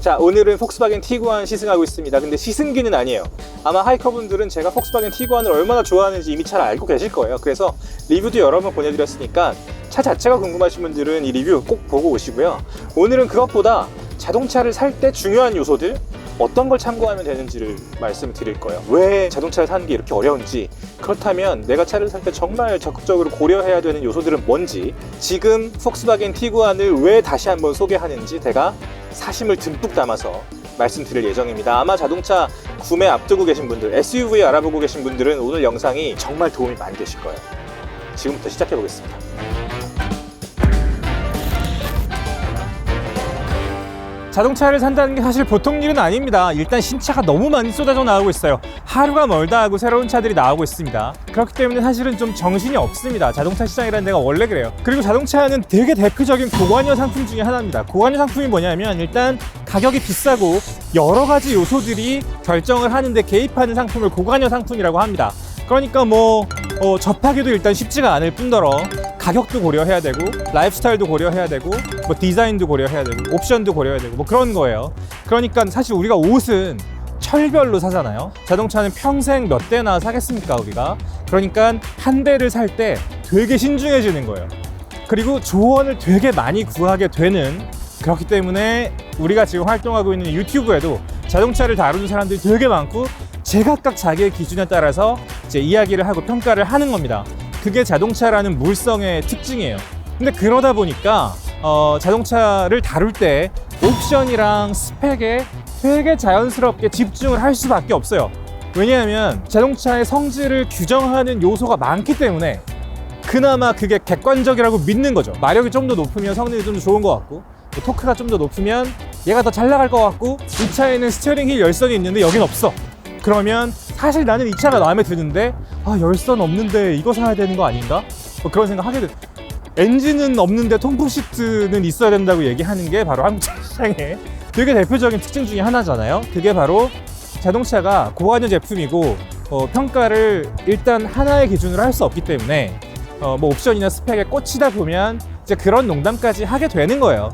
자 오늘은 폭스바겐 티구안 시승하고 있습니다. 근데 시승기는 아니에요. 아마 하이커분들은 제가 폭스바겐 티구안을 얼마나 좋아하는지 이미 잘 알고 계실 거예요. 그래서 리뷰도 여러 번 보내드렸으니까 차 자체가 궁금하신 분들은 이 리뷰 꼭 보고 오시고요. 오늘은 그것보다 자동차를 살 때 중요한 요소들 어떤 걸 참고하면 되는지를 말씀드릴 거예요. 왜 자동차를 사는 게 이렇게 어려운지, 그렇다면 내가 차를 살 때 정말 적극적으로 고려해야 되는 요소들은 뭔지, 지금 폭스바겐 티구안을 왜 다시 한번 소개하는지 제가 사심을 듬뿍 담아서 말씀드릴 예정입니다. 아마 자동차 구매 앞두고 계신 분들, SUV 알아보고 계신 분들은 오늘 영상이 정말 도움이 많이 되실 거예요. 지금부터 시작해 보겠습니다. 자동차를 산다는 게 사실 보통 일은 아닙니다. 일단 신차가 너무 많이 쏟아져 나오고 있어요. 하루가 멀다 하고 새로운 차들이 나오고 있습니다. 그렇기 때문에 사실은 좀 정신이 없습니다. 자동차 시장이라는 데가 원래 그래요. 그리고 자동차는 되게 대표적인 고관여 상품 중에 하나입니다. 고관여 상품이 뭐냐면 일단 가격이 비싸고 여러 가지 요소들이 결정을 하는데 개입하는 상품을 고관여 상품이라고 합니다. 그러니까 뭐 어, 접하기도 일단 쉽지가 않을 뿐더러 가격도 고려해야 되고 라이프스타일도 고려해야 되고 뭐 디자인도 고려해야 되고 옵션도 고려해야 되고 뭐 그런 거예요. 그러니까 사실 우리가 옷은 철별로 사잖아요. 자동차는 평생 몇 대나 사겠습니까 우리가? 그러니까 한 대를 살 때 되게 신중해지는 거예요. 그리고 조언을 되게 많이 구하게 되는 그렇기 때문에 우리가 지금 활동하고 있는 유튜브에도 자동차를 다루는 사람들이 되게 많고 제각각 자기의 기준에 따라서 이제 이야기를 하고 평가를 하는 겁니다. 그게 자동차라는 물성의 특징이에요. 근데 그러다 보니까 어, 자동차를 다룰 때 옵션이랑 스펙에 되게 자연스럽게 집중을 할 수밖에 없어요. 왜냐하면 자동차의 성질을 규정하는 요소가 많기 때문에 그나마 그게 객관적이라고 믿는 거죠. 마력이 좀 더 높으면 성능이 좀 더 좋은 것 같고, 뭐 토크가 좀 더 높으면 얘가 더 잘 나갈 것 같고, 이 차에는 스티어링 휠 열선이 있는데 여긴 없어. 그러면 사실 나는 이 차가 마음에 드는데, 아, 열선 없는데 이거 사야 되는 거 아닌가? 뭐 그런 생각 하게 돼. 엔진은 없는데 통풍 시트는 있어야 된다고 얘기하는 게 바로 한국 차 시장의 되게 대표적인 특징 중에 하나잖아요. 그게 바로 자동차가 고관여 제품이고 어, 평가를 일단 하나의 기준으로 할 수 없기 때문에 어, 뭐 옵션이나 스펙에 꽂히다 보면 이제 그런 농담까지 하게 되는 거예요.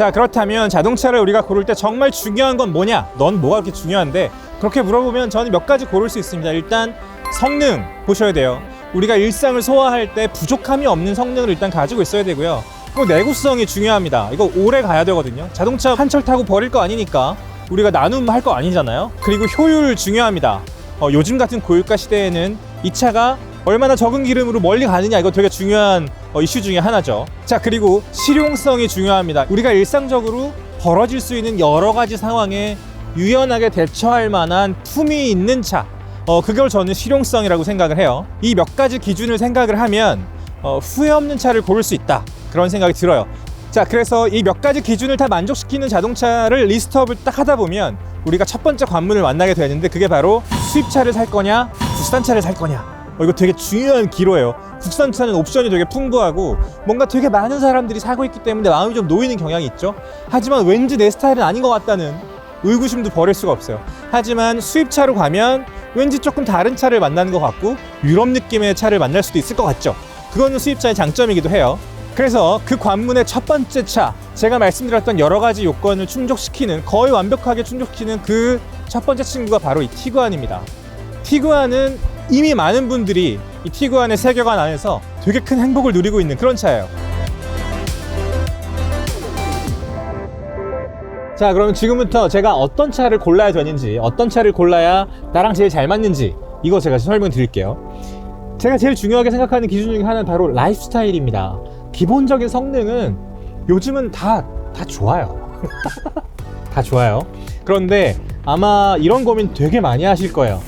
자 그렇다면 자동차를 우리가 고를 때 정말 중요한 건 뭐냐? 넌 뭐가 그렇게 중요한데? 그렇게 물어보면 저는 몇 가지 고를 수 있습니다. 일단 성능 보셔야 돼요. 우리가 일상을 소화할 때 부족함이 없는 성능을 일단 가지고 있어야 되고요. 그 내구성이 중요합니다. 이거 오래 가야 되거든요. 자동차 한 철 타고 버릴 거 아니니까 우리가 나눔 할 거 아니잖아요. 그리고 효율 중요합니다. 어, 요즘 같은 고유가 시대에는 이 차가 얼마나 적은 기름으로 멀리 가느냐 이거 되게 중요한 어, 이슈 중에 하나죠. 자 그리고 실용성이 중요합니다. 우리가 일상적으로 벌어질 수 있는 여러 가지 상황에 유연하게 대처할 만한 품이 있는 차. 어, 그걸 저는 실용성이라고 생각을 해요. 이 몇 가지 기준을 생각을 하면 어, 후회 없는 차를 고를 수 있다. 그런 생각이 들어요. 자, 그래서 이 몇 가지 기준을 다 만족시키는 자동차를 리스트업을 딱 하다 보면 우리가 첫 번째 관문을 만나게 되는데 그게 바로 수입차를 살 거냐, 국산차를 살 거냐. 어, 이거 되게 중요한 기로예요. 국산 차는 옵션이 되게 풍부하고 뭔가 되게 많은 사람들이 사고 있기 때문에 마음이 좀 놓이는 경향이 있죠. 하지만 왠지 내 스타일은 아닌 것 같다는 의구심도 버릴 수가 없어요. 하지만 수입차로 가면 왠지 조금 다른 차를 만나는 것 같고 유럽 느낌의 차를 만날 수도 있을 것 같죠. 그거는 수입차의 장점이기도 해요. 그래서 그 관문의 첫 번째 차, 제가 말씀드렸던 여러 가지 요건을 충족시키는 거의 완벽하게 충족시키는 그 첫 번째 친구가 바로 이 티구안입니다. 티구안은 이미 많은 분들이 이 티구안의 세계관 안에서 되게 큰 행복을 누리고 있는 그런 차예요. 자, 그러면 지금부터 제가 어떤 차를 골라야 되는지, 어떤 차를 골라야 나랑 제일 잘 맞는지, 이거 제가 설명 드릴게요. 제가 제일 중요하게 생각하는 기준 중에 하나는 바로 라이프 스타일입니다. 기본적인 성능은 요즘은 다, 다 좋아요. 다 좋아요. 그런데 아마 이런 고민 되게 많이 하실 거예요.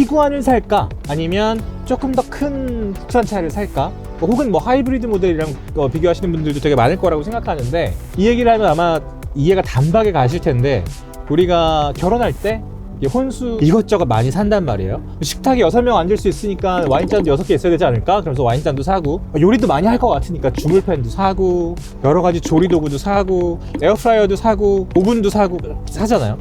티구안을 살까? 아니면 조금 더 큰 국산차를 살까? 뭐 혹은 뭐 하이브리드 모델이랑 어, 비교하시는 분들도 되게 많을 거라고 생각하는데 이 얘기를 하면 아마 이해가 단박에 가실 텐데 우리가 결혼할 때이 혼수 이것저것 많이 산단 말이에요. 식탁에 여섯 명 앉을 수 있으니까 와인잔도 여섯 개 있어야 되지 않을까? 그래서 와인잔도 사고 요리도 많이 할 것 같으니까 주물팬도 사고 여러 가지 조리 도구도 사고 에어프라이어도 사고 오븐도 사고 사잖아요.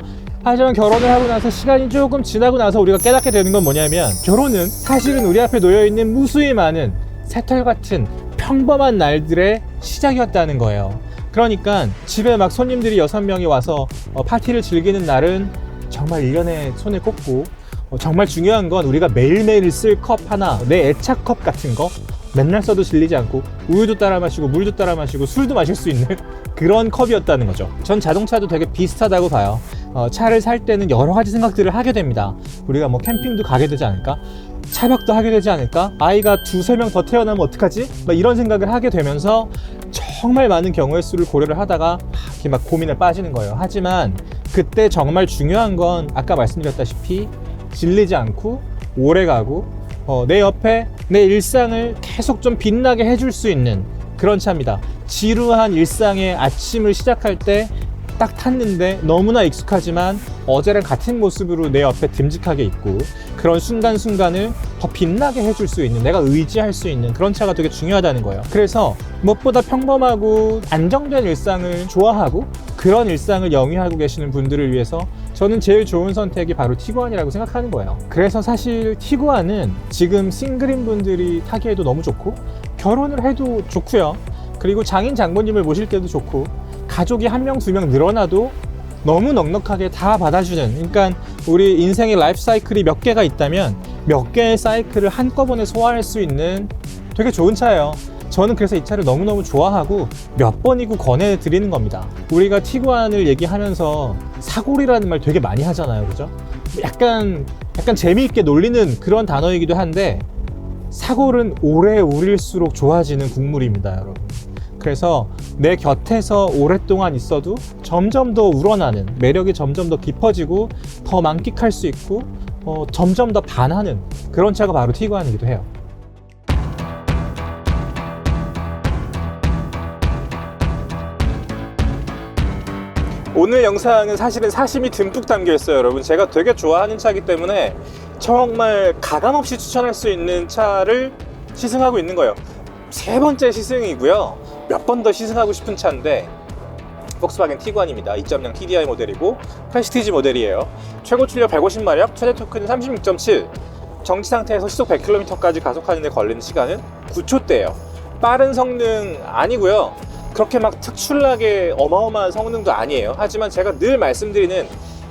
하지만 결혼을 하고 나서 시간이 조금 지나고 나서 우리가 깨닫게 되는 건 뭐냐면 결혼은 사실은 우리 앞에 놓여 있는 무수히 많은 새털 같은 평범한 날들의 시작이었다는 거예요. 그러니까 집에 막 손님들이 여섯 명이 와서 어, 파티를 즐기는 날은 정말 일년에 손을 꼽고 어, 정말 중요한 건 우리가 매일매일 쓸 컵 하나, 내 애착 컵 같은 거 맨날 써도 질리지 않고 우유도 따라 마시고 물도 따라 마시고 술도 마실 수 있는 그런 컵이었다는 거죠. 전 자동차도 되게 비슷하다고 봐요. 어, 차를 살 때는 여러 가지 생각들을 하게 됩니다. 우리가 뭐 캠핑도 가게 되지 않을까? 차박도 하게 되지 않을까? 아이가 두세 명 더 태어나면 어떡하지? 막 이런 생각을 하게 되면서 정말 많은 경우의 수를 고려를 하다가 이렇게 막 고민에 빠지는 거예요. 하지만 그때 정말 중요한 건 아까 말씀드렸다시피 질리지 않고 오래 가고 어, 내 옆에 내 일상을 계속 좀 빛나게 해줄 수 있는 그런 차입니다. 지루한 일상의 아침을 시작할 때 딱 탔는데 너무나 익숙하지만 어제랑 같은 모습으로 내 옆에 듬직하게 있고 그런 순간순간을 더 빛나게 해줄 수 있는 내가 의지할 수 있는 그런 차가 되게 중요하다는 거예요. 그래서 무엇보다 평범하고 안정된 일상을 좋아하고 그런 일상을 영위하고 계시는 분들을 위해서 저는 제일 좋은 선택이 바로 티구안이라고 생각하는 거예요. 그래서 사실 티구안은 지금 싱글인 분들이 타기에도 너무 좋고 결혼을 해도 좋고요. 그리고 장인 장모님을 모실 때도 좋고 가족이 한 명 두 명 늘어나도 너무 넉넉하게 다 받아주는 그러니까 우리 인생의 라이프 사이클이 몇 개가 있다면 몇 개의 사이클을 한꺼번에 소화할 수 있는 되게 좋은 차예요. 저는 그래서 이 차를 너무너무 좋아하고 몇 번이고 권해드리는 겁니다. 우리가 티구안을 얘기하면서 사골이라는 말 되게 많이 하잖아요. 그죠? 약간, 약간 재미있게 놀리는 그런 단어이기도 한데 사골은 오래 우릴수록 좋아지는 국물입니다, 여러분. 그래서 내 곁에서 오랫동안 있어도 점점 더 우러나는 매력이 점점 더 깊어지고 더 만끽할 수 있고 어, 점점 더 반하는 그런 차가 바로 티구안이기도 해요. 오늘 영상은 사실은 사심이 듬뿍 담겨 있어요, 여러분. 제가 되게 좋아하는 차이기 때문에 정말 가감 없이 추천할 수 있는 차를 시승하고 있는 거예요. 세 번째 시승이고요. 몇 번 더 시승하고 싶은 차인데 폭스바겐 티구안입니다. 2.0 TDI 모델이고 프레스티지 모델이에요. 최고 출력 150마력, 최대 토크는 36.7. 정지 상태에서 시속 100km까지 가속하는 데 걸리는 시간은 9초대예요. 빠른 성능 아니고요. 그렇게 막 특출나게 어마어마한 성능도 아니에요. 하지만 제가 늘 말씀드리는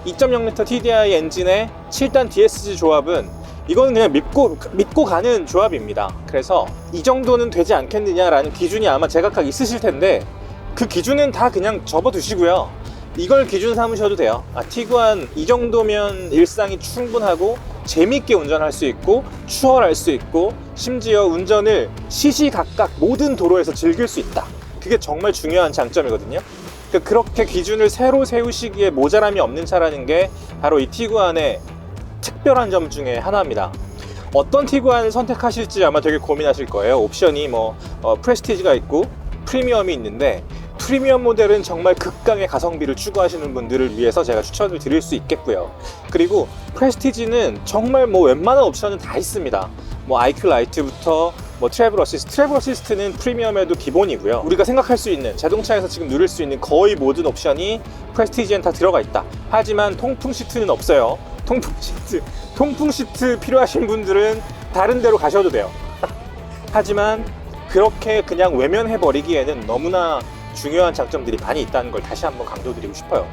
2.0L TDI 엔진의 7단 DSG 조합은 이거는 그냥 믿고 믿고 가는 조합입니다. 그래서 이 정도는 되지 않겠느냐라는 기준이 아마 제각각 있으실 텐데 그 기준은 다 그냥 접어두시고요. 이걸 기준 삼으셔도 돼요. 아, 티구안 이 정도면 일상이 충분하고 재밌게 운전할 수 있고 추월할 수 있고 심지어 운전을 시시각각 모든 도로에서 즐길 수 있다. 그게 정말 중요한 장점이거든요. 그러니까 그렇게 기준을 새로 세우시기에 모자람이 없는 차라는 게 바로 이 티구안의 특별한 점 중에 하나입니다. 어떤 티구안을 선택하실지 아마 되게 고민하실 거예요. 옵션이 뭐 어, 프레스티지가 있고 프리미엄이 있는데 프리미엄 모델은 정말 극강의 가성비를 추구하시는 분들을 위해서 제가 추천을 드릴 수 있겠고요. 그리고 프레스티지는 정말 뭐 웬만한 옵션은 다 있습니다. 뭐 IQ 라이트부터 뭐 트래블 어시스트, 트래블 어시스트는 프리미엄에도 기본이고요. 우리가 생각할 수 있는 자동차에서 지금 누릴 수 있는 거의 모든 옵션이 프레스티지엔 다 들어가 있다. 하지만 통풍 시트는 없어요. 통풍 시트, 통풍 시트 필요하신 분들은 다른 데로 가셔도 돼요. 하지만 그렇게 그냥 외면해 버리기에는 너무나 중요한 장점들이 많이 있다는 걸 다시 한번 강조드리고 싶어요.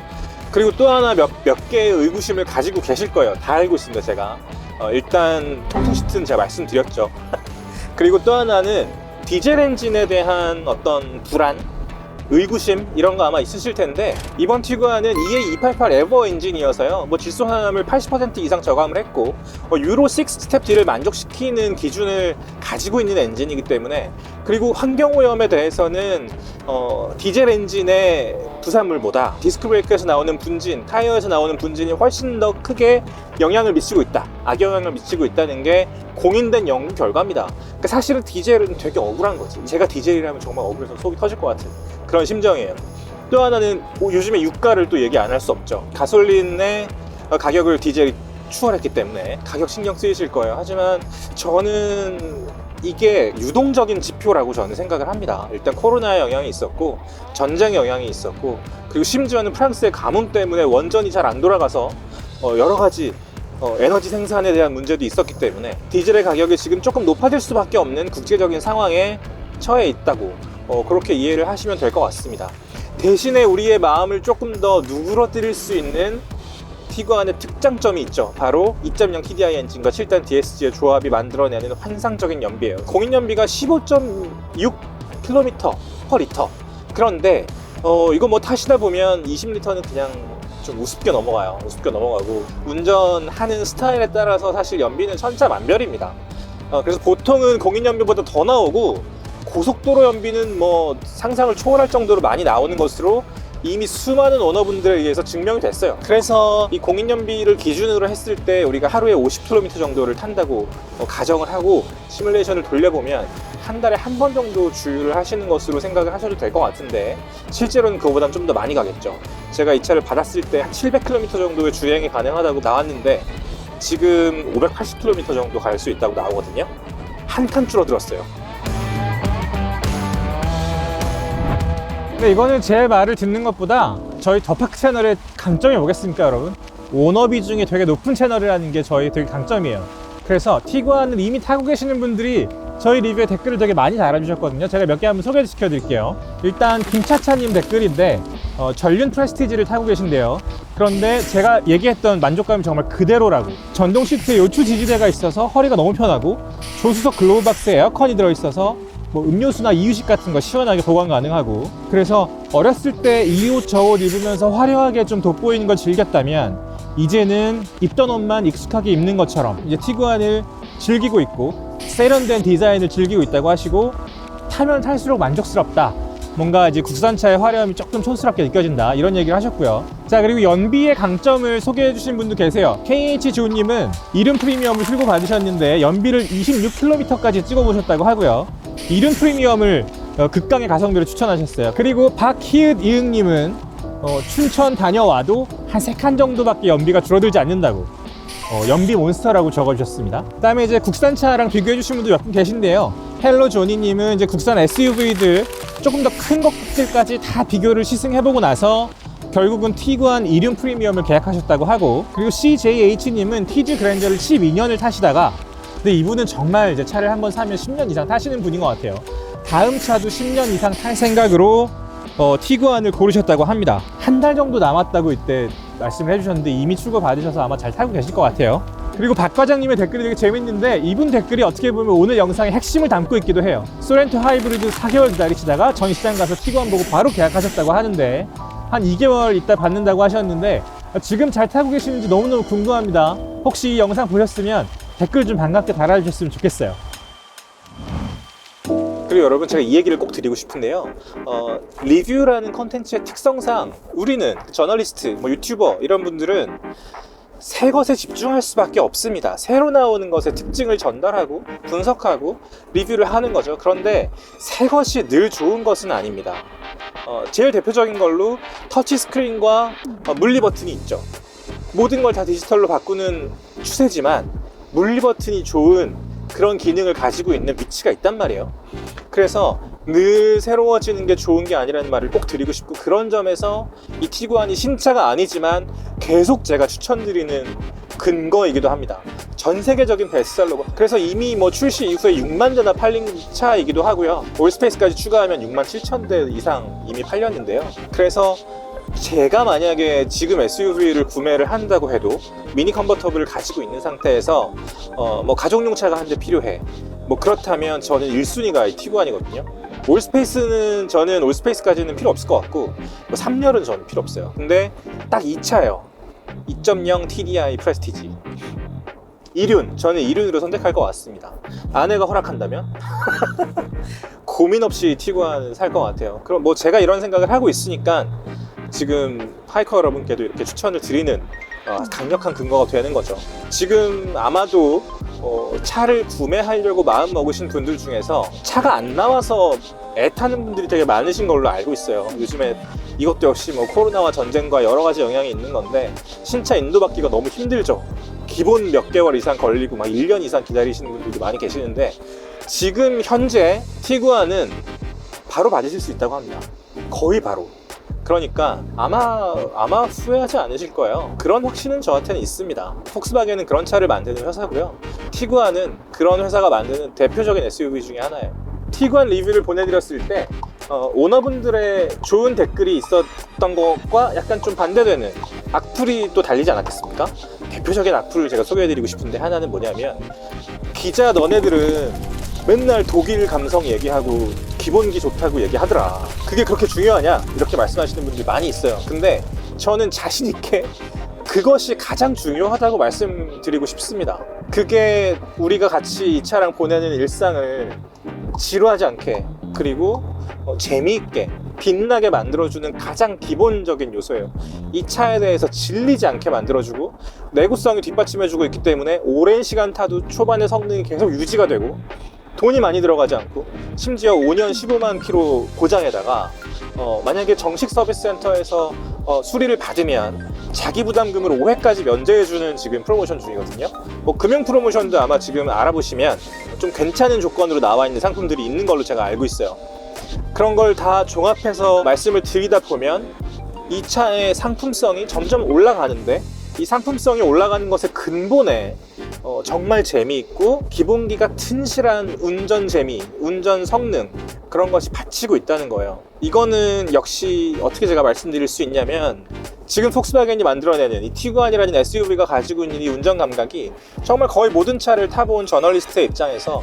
그리고 또 하나 몇, 몇 개의 의구심을 가지고 계실 거예요. 다 알고 있습니다, 제가. 어, 일단 통풍 시트는 제가 말씀드렸죠. 그리고 또 하나는 디젤 엔진에 대한 어떤 불안, 의구심 이런 거 아마 있으실 텐데 이번 티구안은 EA288 에버 엔진이어서요 뭐 질소함을 80% 이상 저감을 했고 어, 유로 6 스텝 D를 만족시키는 기준을 가지고 있는 엔진이기 때문에 그리고 환경오염에 대해서는 어, 디젤 엔진의 부산물보다 디스크 브레이크에서 나오는 분진, 타이어에서 나오는 분진이 훨씬 더 크게 영향을 미치고 있다. 악영향을 미치고 있다는 게 공인된 연구 결과입니다. 그러니까 사실은 디젤은 되게 억울한 거지. 제가 디젤이라면 정말 억울해서 속이 터질 것 같은 그런 심정이에요. 또 하나는 뭐 요즘에 유가를 또 얘기 안 할 수 없죠. 가솔린의 가격을 디젤이 추월했기 때문에 가격 신경 쓰이실 거예요. 하지만 저는 이게 유동적인 지표라고 저는 생각을 합니다. 일단 코로나의 영향이 있었고 전쟁의 영향이 있었고 그리고 심지어는 프랑스의 가뭄 때문에 원전이 잘 안 돌아가서 어, 여러 가지 어, 에너지 생산에 대한 문제도 있었기 때문에 디젤의 가격이 지금 조금 높아질 수밖에 없는 국제적인 상황에 처해 있다고 어, 그렇게 이해를 하시면 될 것 같습니다. 대신에 우리의 마음을 조금 더 누그러뜨릴 수 있는 티구안의 특장점이 있죠. 바로 2.0 TDI 엔진과 7단 DSG의 조합이 만들어내는 환상적인 연비예요. 공인 연비가 15.6 km per 리터. 그런데 어, 이거 뭐 타시다 보면 20리터는 그냥 좀 우습게 넘어가요. 우습게 넘어가고 운전하는 스타일에 따라서 사실 연비는 천차만별입니다. 어, 그래서 보통은 공인 연비보다 더 나오고 고속도로 연비는 뭐 상상을 초월할 정도로 많이 나오는 것으로 이미 수많은 오너분들에 의해서 증명이 됐어요. 그래서 이 공인 연비를 기준으로 했을 때 우리가 하루에 50km 정도를 탄다고 어, 가정을 하고 시뮬레이션을 돌려보면 한 달에 한 번 정도 주유를 하시는 것으로 생각을 하셔도 될 것 같은데 실제로는 그거보단 좀 더 많이 가겠죠. 제가 이 차를 받았을 때 한 700km 정도의 주행이 가능하다고 나왔는데 지금 580km 정도 갈 수 있다고 나오거든요. 한 칸 줄어들었어요. 근데 이거는 제 말을 듣는 것보다 저희 더파크 채널의 강점이 뭐겠습니까, 여러분? 오너비 중에 되게 높은 채널이라는 게 저희 되게 강점이에요. 그래서 티구안을 이미 타고 계시는 분들이 저희 리뷰에 댓글을 되게 많이 달아주셨거든요. 제가 몇 개 한번 소개시켜 드릴게요. 일단 김차차님 댓글인데 어, 전륜 프레스티지를 타고 계신데요. 그런데 제가 얘기했던 만족감이 정말 그대로라고. 전동 시트에 요추 지지대가 있어서 허리가 너무 편하고 조수석 글로브 박스에 에어컨이 들어있어서 뭐 음료수나 이유식 같은 거 시원하게 보관 가능하고. 그래서 어렸을 때 이 옷 저 옷 입으면서 화려하게 좀 돋보이는 걸 즐겼다면 이제는 입던 옷만 익숙하게 입는 것처럼 이제 티구안을 즐기고 있고 세련된 디자인을 즐기고 있다고 하시고 타면 탈수록 만족스럽다. 뭔가 이제 국산차의 화려함이 조금 촌스럽게 느껴진다. 이런 얘기를 하셨고요. 자 그리고 연비의 강점을 소개해 주신 분도 계세요. KH 주우님은 이름 프리미엄을 출고 받으셨는데 연비를 26km까지 찍어 보셨다고 하고요 이름 프리미엄을 어, 극강의 가성비로 추천하셨어요 그리고 박희읒 이응님은 어, 춘천 다녀와도 한 세 칸 정도밖에 연비가 줄어들지 않는다고 어, 연비 몬스터라고 적어주셨습니다. 그다음에 이제 국산차랑 비교해 주신 분도 몇 분 계신데요. 헬로 조니님은 이제 국산 SUV들 조금 더 큰 것들까지 다 비교를 시승해보고 나서 결국은 티구안 이륜 프리미엄을 계약하셨다고 하고 그리고 CJH님은 티즈 그랜저를 12년을 타시다가 근데 이분은 정말 이제 차를 한번 사면 10년 이상 타시는 분인 것 같아요. 다음 차도 10년 이상 탈 생각으로 어, 티구안을 고르셨다고 합니다. 한 달 정도 남았다고 이때 말씀을 해주셨는데 이미 출고 받으셔서 아마 잘 타고 계실 것 같아요. 그리고 박 과장님의 댓글이 되게 재밌는데 이분 댓글이 어떻게 보면 오늘 영상의 핵심을 담고 있기도 해요. 소렌토 하이브리드 4개월 기다리시다가 전 시장 가서 티구안 보고 바로 계약하셨다고 하는데 한 2개월 있다 받는다고 하셨는데 지금 잘 타고 계시는지 너무너무 궁금합니다. 혹시 이 영상 보셨으면 댓글 좀 반갑게 달아주셨으면 좋겠어요. 그리고 여러분 제가 이 얘기를 꼭 드리고 싶은데요. 어, 리뷰라는 컨텐츠의 특성상 우리는 저널리스트, 뭐 유튜버 이런 분들은 새 것에 집중할 수밖에 없습니다. 새로 나오는 것의 특징을 전달하고 분석하고 리뷰를 하는 거죠. 그런데 새 것이 늘 좋은 것은 아닙니다. 어, 제일 대표적인 걸로 터치 스크린과 어, 물리 버튼이 있죠. 모든 걸 다 디지털로 바꾸는 추세지만 물리 버튼이 좋은 그런 기능을 가지고 있는 위치가 있단 말이에요. 그래서 늘 새로워지는 게 좋은 게 아니라는 말을 꼭 드리고 싶고 그런 점에서 이 티구안이 신차가 아니지만 계속 제가 추천드리는 근거이기도 합니다. 전 세계적인 베스트셀러고 그래서 이미 뭐 출시 이후에 6만 대나 팔린 차이기도 하고요. 올스페이스까지 추가하면 6만 7천 대 이상 이미 팔렸는데요. 그래서 제가 만약에 지금 SUV를 구매를 한다고 해도 미니 컨버터블을 가지고 있는 상태에서 어, 뭐 가족용 차가 한 대 필요해. 뭐 그렇다면 저는 1순위가 이 티구안이거든요. 올스페이스는 저는 올스페이스까지는 필요 없을 것 같고 뭐 3열은 저는 필요 없어요. 근데 딱이 차예요. 2.0 TDI 프레스티지. 이륜 저는 이륜으로 선택할 것 같습니다. 아내가 허락한다면 고민 없이 티구안 살 것 같아요. 그럼 뭐 제가 이런 생각을 하고 있으니까 지금 하이커 여러분께도 이렇게 추천을 드리는 어, 강력한 근거가 되는 거죠. 지금 아마도 어, 차를 구매하려고 마음 먹으신 분들 중에서 차가 안 나와서 애타는 분들이 되게 많으신 걸로 알고 있어요. 요즘에 이것도 역시 뭐 코로나와 전쟁과 여러 가지 영향이 있는 건데 신차 인도받기가 너무 힘들죠. 기본 몇 개월 이상 걸리고 막 1년 이상 기다리시는 분들도 많이 계시는데 지금 현재 티구안은 바로 받으실 수 있다고 합니다. 거의 바로. 그러니까 아마 아마 후회하지 않으실 거예요. 그런 확신은 저한테는 있습니다. 폭스바겐은 그런 차를 만드는 회사고요. 티구안은 그런 회사가 만드는 대표적인 SUV 중에 하나예요. 티구안 리뷰를 보내드렸을 때 어, 오너분들의 좋은 댓글이 있었던 것과 약간 좀 반대되는 악플이 또 달리지 않았겠습니까? 대표적인 악플을 제가 소개해드리고 싶은데 하나는 뭐냐면 기자 너네들은 맨날 독일 감성 얘기하고 기본기 좋다고 얘기하더라. 그게 그렇게 중요하냐? 이렇게 말씀하시는 분들이 많이 있어요. 근데 저는 자신 있게 그것이 가장 중요하다고 말씀드리고 싶습니다. 그게 우리가 같이 이 차랑 보내는 일상을 지루하지 않게 그리고 어, 재미있게 빛나게 만들어주는 가장 기본적인 요소예요. 이 차에 대해서 질리지 않게 만들어주고 내구성이 뒷받침해주고 있기 때문에 오랜 시간 타도 초반의 성능이 계속 유지가 되고 돈이 많이 들어가지 않고 심지어 5년 15만 킬로 고장에다가 어, 만약에 정식 서비스 센터에서 어, 수리를 받으면 자기 부담금으로 5회까지 면제해주는 지금 프로모션 중이거든요. 뭐 금융 프로모션도 아마 지금 알아보시면 좀 괜찮은 조건으로 나와 있는 상품들이 있는 걸로 제가 알고 있어요. 그런 걸 다 종합해서 말씀을 드리다 보면 이 차의 상품성이 점점 올라가는데 이 상품성이 올라가는 것의 근본에 어, 정말 재미있고 기본기가 튼실한 운전 재미, 운전 성능 그런 것이 받치고 있다는 거예요. 이거는 역시 어떻게 제가 말씀드릴 수 있냐면 지금 폭스바겐이 만들어내는 이 티구안이라는 SUV가 가지고 있는 이 운전 감각이 정말 거의 모든 차를 타본 저널리스트의 입장에서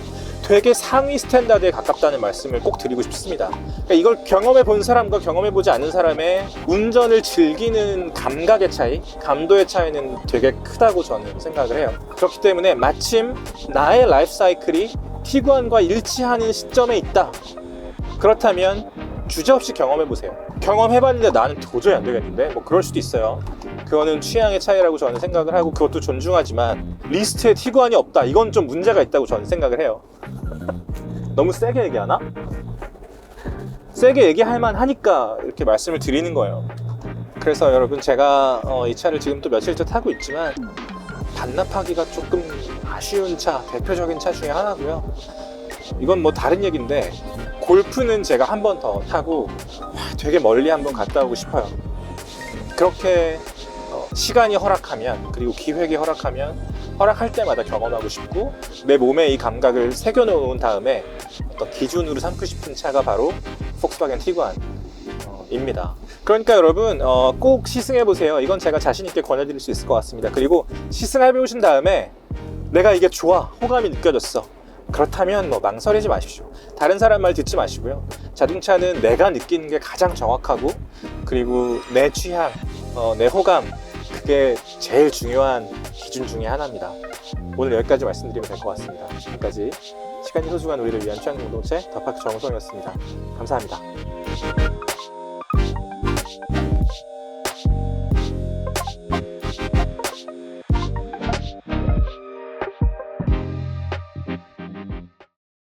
되게 상위 스탠다드에 가깝다는 말씀을 꼭 드리고 싶습니다. 그러니까 이걸 경험해 본 사람과 경험해 보지 않은 사람의 운전을 즐기는 감각의 차이, 감도의 차이는 되게 크다고 저는 생각을 해요. 그렇기 때문에 마침 나의 라이프 사이클이 티구안과 일치하는 시점에 있다. 그렇다면 주저없이 경험해 보세요. 경험해봤는데 나는 도저히 안 되겠는데 뭐 그럴 수도 있어요. 그거는 취향의 차이라고 저는 생각을 하고 그것도 존중하지만 리스트에 티구안이 없다. 이건 좀 문제가 있다고 저는 생각을 해요. 너무 세게 얘기하나? 세게 얘기할 만하니까 이렇게 말씀을 드리는 거예요. 그래서 여러분 제가 어, 이 차를 지금 또 며칠째 타고 있지만 반납하기가 조금 아쉬운 차, 대표적인 차 중에 하나고요. 이건 뭐 다른 얘기인데 골프는 제가 한 번 더 타고 와, 되게 멀리 한번 갔다 오고 싶어요. 그렇게 어, 시간이 허락하면 그리고 기획이 허락하면 허락할 때마다 경험하고 싶고 내 몸에 이 감각을 새겨 놓은 다음에 어떤 기준으로 삼고 싶은 차가 바로 폭스바겐 티구안 입니다. 그러니까 여러분 어, 꼭 시승해 보세요. 이건 제가 자신 있게 권해드릴 수 있을 것 같습니다. 그리고 시승해 보신 다음에 내가 이게 좋아 호감이 느껴졌어. 그렇다면 뭐 망설이지 마십시오. 다른 사람 말 듣지 마시고요. 자동차는 내가 느끼는 게 가장 정확하고 그리고 내 취향, 어, 내 호감 그게 제일 중요한 기준 중에 하나입니다. 오늘 여기까지 말씀드리면 될 것 같습니다. 지금까지 시간이 소중한 우리를 위한 취향 공동체 더파크 정우성이었습니다. 감사합니다.